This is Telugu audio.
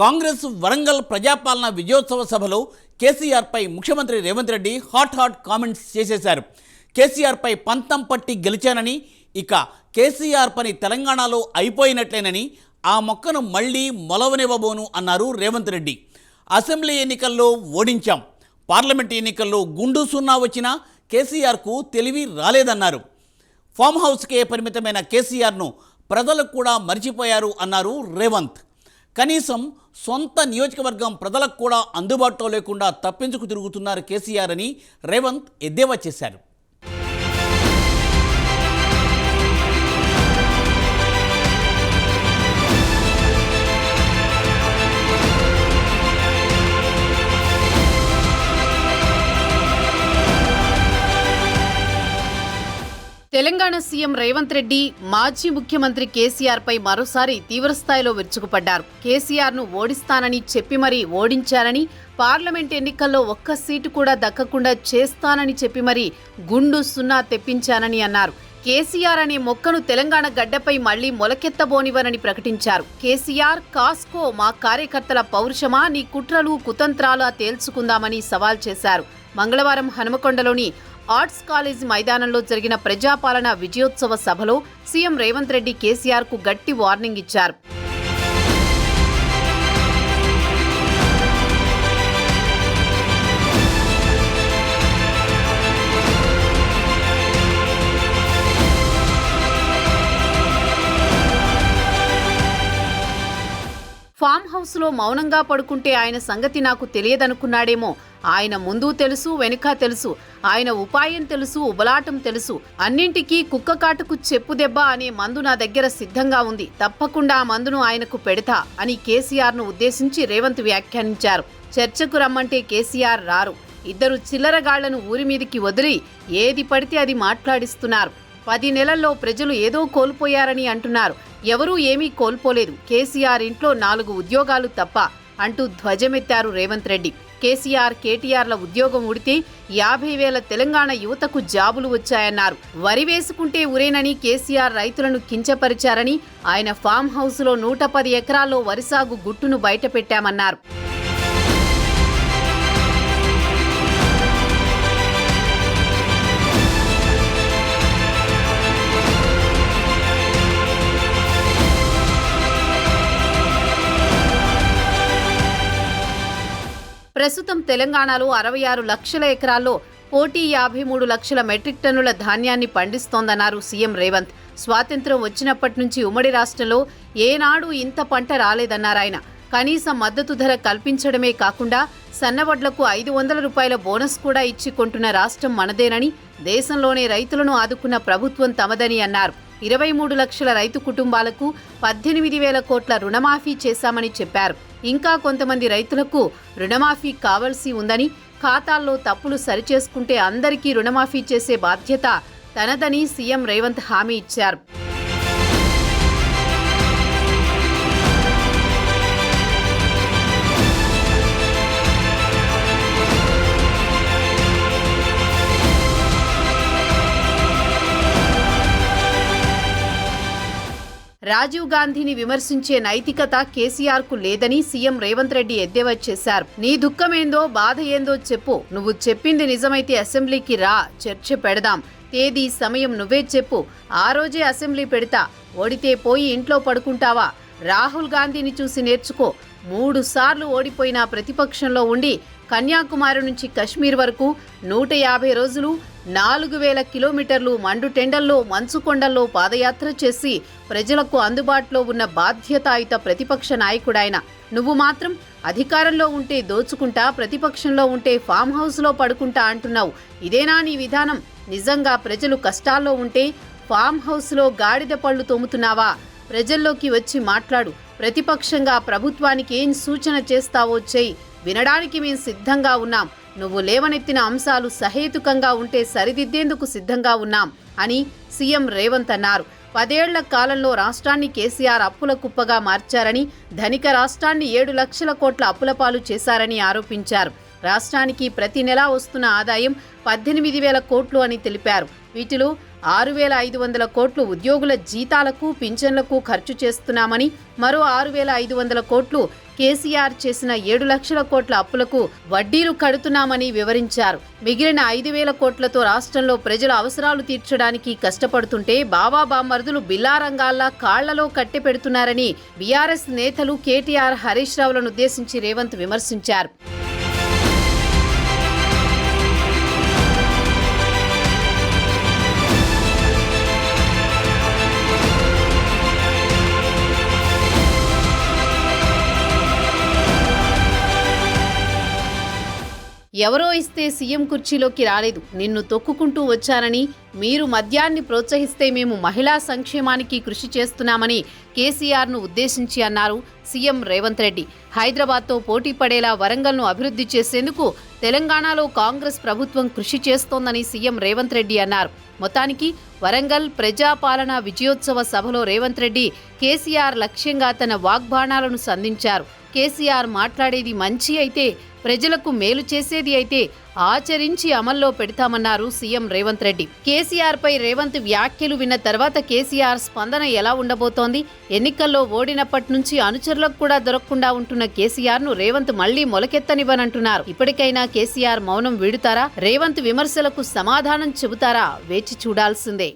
కాంగ్రెస్ వరంగల్ ప్రజాపాలన విజయోత్సవ సభలో కేసీఆర్పై ముఖ్యమంత్రి Revanth Reddy hot hot comments చేసేశారు. కేసీఆర్పై పంతం పట్టి గెలిచానని ఇక కేసీఆర్ పని తెలంగాణలో అయిపోయినట్లేనని ఆ మొక్కను మళ్ళీ మొలవనివ్వబోను అన్నారు రేవంత్ రెడ్డి. అసెంబ్లీ ఎన్నికల్లో ఓడించాం. పార్లమెంట్ ఎన్నికల్లో గుండు సున్నా వచ్చినా కేసీఆర్కు తెలివి రాలేదన్నారు. ఫామ్ హౌస్కే పరిమితమైన కేసీఆర్ను ప్రజలు కూడా మర్చిపోయారు అన్నారు రేవంత్. కనీసం సొంత నియోజకవర్గం ప్రజలకు కూడా అందుబాటులో లేకుండా తప్పించుకు తిరుగుతున్నారు కేసీఆర్ అని రేవంత్ ఎద్దేవా చేశారు. తెలంగాణ సీఎం రేవంత్ రెడ్డి మాజీ ముఖ్యమంత్రి కేసీఆర్ పై మరోసారి తీవ్రస్థాయిలో విరుచుకుపడ్డారు. కేసీఆర్ను ఓడిస్తానని చెప్పి మరీ ఓడించారని పార్లమెంట్ ఎన్నికల్లో ఒక్క సీటు కూడా దక్కకుండా చేస్తానని చెప్పి మరీ గుండు సున్నా తెప్పించానని అన్నారు. కేసీఆర్ అనే మొక్కను తెలంగాణ గడ్డపై మళ్ళీ మొలకెత్తబోనివనని ప్రకటించారు. కేసీఆర్ కాస్కో మా కార్యకర్తల పౌరుషమా నీ కుట్రలు కుతంత్రాలా తేల్చుకుందామని సవాల్ చేశారు. మంగళవారం హనుమకొండలోని ఆర్ట్స్ కాలేజ్ మైదానంలో జరిగిన ప్రజాపాలన విజయోత్సవ సభలో సీఎం రేవంత్ రెడ్డి కేసీఆర్కు గట్టి వార్నింగ్ ఇచ్చారు. ఫామ్ హౌస్లో మౌనంగా పడుకుంటే ఆయన సంగతి నాకు తెలియదనుకున్నాడేమో. ఆయన ముందు తెలుసు వెనుక తెలుసు. ఆయన ఉపాయం తెలుసు ఉబలాటం తెలుసు. అన్నింటికీ కుక్క కాటుకు చెప్పు దెబ్బ అనే మందు నా దగ్గర సిద్ధంగా ఉంది. తప్పకుండా ఆ మందును ఆయనకు పెడతా అని కేసీఆర్ను ఉద్దేశించి రేవంత్ వ్యాఖ్యానించారు. చర్చకు రమ్మంటే కేసీఆర్ రారు. ఇద్దరు చిల్లరగాళ్ళను ఊరి మీదికి వదిలి ఏది పడితే అది మాట్లాడిస్తున్నారు. పది నెలల్లో ప్రజలు ఏదో కోల్పోయారని అంటున్నారు. ఎవరూ ఏమీ కోల్పోలేదు. కేసీఆర్ ఇంట్లో నాలుగు ఉద్యోగాలు తప్ప అంటూ ధ్వజమెత్తారు రేవంత్ రెడ్డి. కేసీఆర్ కేటీఆర్ల ఉద్యోగం ఉడితే యాభై వేల తెలంగాణ యువతకు జాబులు వచ్చాయన్నారు. వరి వేసుకుంటే ఉరేనని కేసీఆర్ రైతులను కించపరిచారని ఆయన ఫామ్ హౌస్లో నూట పది ఎకరాల్లో వరి సాగు గుట్టును బయటపెట్టామన్నారు. ప్రస్తుతం తెలంగాణలో అరవై ఆరు లక్షల ఎకరాల్లో కోటి యాభై మూడు లక్షల మెట్రిక్ టన్నుల ధాన్యాన్ని పండిస్తోందన్నారు సీఎం రేవంత్. స్వాతంత్ర్యం వచ్చినప్పటి నుంచి ఉమ్మడి రాష్ట్రంలో ఏనాడు ఇంత పంట రాలేదన్నారు ఆయన. కనీస మద్దతు ధర కల్పించడమే కాకుండా సన్నవడ్లకు ఐదు వందల రూపాయల బోనస్ కూడా ఇచ్చి కొంటున్న రాష్ట్రం మనదేనని దేశంలోనే రైతులను ఆదుకున్న ప్రభుత్వం తమదని అన్నారు. ఇరవై మూడు లక్షల రైతు కుటుంబాలకు పద్దెనిమిది వేల కోట్ల రుణమాఫీ చేశామని చెప్పారు. ఇంకా కొంతమంది రైతులకు రుణమాఫీ కావాల్సి ఉందని ఖాతాల్లో తప్పులు సరిచేసుకుంటే అందరికీ రుణమాఫీ చేసే బాధ్యత తనదని సీఎం రేవంత్ హామీ ఇచ్చారు. రాజీవ్ గాంధీని విమర్శించే నైతికత కేసీఆర్కు లేదని సీఎం రేవంత్ రెడ్డి ఎద్దేవా చేశారు. నీ దుఃఖమేందో బాధ ఏందో చెప్పు. నువ్వు చెప్పింది నిజమైతే అసెంబ్లీకి రా. చర్చ పెడదాం. తేదీ సమయం నువ్వే చెప్పు. ఆ రోజే అసెంబ్లీ పెడతా. ఓడితే పోయి ఇంట్లో పడుకుంటావా? రాహుల్ గాంధీని చూసి నేర్చుకో. మూడు సార్లు ఓడిపోయిన ప్రతిపక్షంలో ఉండి కన్యాకుమారి నుంచి కశ్మీర్ వరకు నూట యాభై రోజులు నాలుగు వేల కిలోమీటర్లు మండుటెండల్లో మంచుకొండల్లో పాదయాత్ర చేసి ప్రజలకు అందుబాటులో ఉన్న బాధ్యతాయుత ప్రతిపక్ష నాయకుడాయన. నువ్వు మాత్రం అధికారంలో ఉంటే దోచుకుంటా ప్రతిపక్షంలో ఉంటే ఫామ్ హౌస్లో పడుకుంటా అంటున్నావు. ఇదేనా నీ విధానం? నిజంగా ప్రజలు కష్టాల్లో ఉంటే ఫామ్ హౌస్లో గాడిద పళ్ళు తోముతున్నావా? ప్రజల్లోకి వచ్చి మాట్లాడు. ప్రతిపక్షంగా ప్రభుత్వానికి ఏం సూచన చేస్తావో చేయి వినడానికి మేము సిద్ధంగా ఉన్నాం. నువ్వు లేవనెత్తిన అంశాలు సహేతుకంగా ఉంటే సరిదిద్దేందుకు సిద్ధంగా ఉన్నాం అని సీఎం రేవంత్ అన్నారు. పదేళ్ళ కాలంలో రాష్ట్రాన్ని కేసీఆర్ అప్పుల కుప్పగా మార్చారని ధనిక రాష్ట్రాన్ని ఏడు లక్షల కోట్ల అప్పుల పాలు చేశారని ఆరోపించారు. రాష్ట్రానికి ప్రతి నెలా వస్తున్న ఆదాయం పద్దెనిమిది వేల కోట్లు అని తెలిపారు. వీటిలో ఆరు వేల ఐదు వందల కోట్లు ఉద్యోగుల జీతాలకు పింఛన్లకు ఖర్చు చేస్తున్నామని మరో ఆరు వేల ఐదు వందల కోట్లు కేసీఆర్ చేసిన ఏడు లక్షల కోట్ల అప్పులకు వడ్డీలు కడుతున్నామని వివరించారు. మిగిలిన ఐదు వేల కోట్లతో రాష్ట్రంలో ప్రజల అవసరాలు తీర్చడానికి కష్టపడుతుంటే బాబా బామ్మర్దులు బిల్లారంగాల్లా కాళ్ళలో కట్టె పెడుతున్నారని బీఆర్ఎస్ నేతలు కేటీఆర్ హరీష్ రావులను ఉద్దేశించి రేవంత్ విమర్శించారు. ఎవరో ఇస్తే సీఎం కుర్చీలోకి రాలేదు. నిన్ను తొక్కుకుంటూ వచ్చానని మీరు మద్యాన్ని ప్రోత్సహిస్తే మేము మహిళా సంక్షేమానికి కృషి చేస్తున్నామని కేసీఆర్ను ఉద్దేశించి అన్నారు సీఎం రేవంత్ రెడ్డి. హైదరాబాద్తో పోటీ పడేలా వరంగల్ను అభివృద్ధి చేసేందుకు తెలంగాణలో కాంగ్రెస్ ప్రభుత్వం కృషి చేస్తోందని సీఎం రేవంత్ రెడ్డి అన్నారు. మొత్తానికి వరంగల్ ప్రజాపాలన విజయోత్సవ సభలో రేవంత్ రెడ్డి కేసీఆర్ లక్ష్యంగా తన వాగ్బాణాలను సంధించారు. కేసీఆర్ మాట్లాడేది మంచి అయితే ప్రజలకు మేలు చేసేది అయితే ఆచరించి అమల్లో పెడతామన్నారు సీఎం రేవంత్ రెడ్డి. కేసీఆర్ పై రేవంత్ వ్యాఖ్యలు విన్న తర్వాత కేసీఆర్ స్పందన ఎలా ఉండబోతోంది? ఎన్నికల్లో ఓడినప్పటి నుంచి అనుచరులకు కూడా దొరకకుండా ఉంటున్న కేసీఆర్ను రేవంత్ మళ్ళీ మొలకెత్తనివ్వనంటున్నారు. ఇప్పటికైనా కేసీఆర్ మౌనం వీడుతారా? రేవంత్ విమర్శలకు సమాధానం చెబుతారా? వేచి చూడాల్సిందే.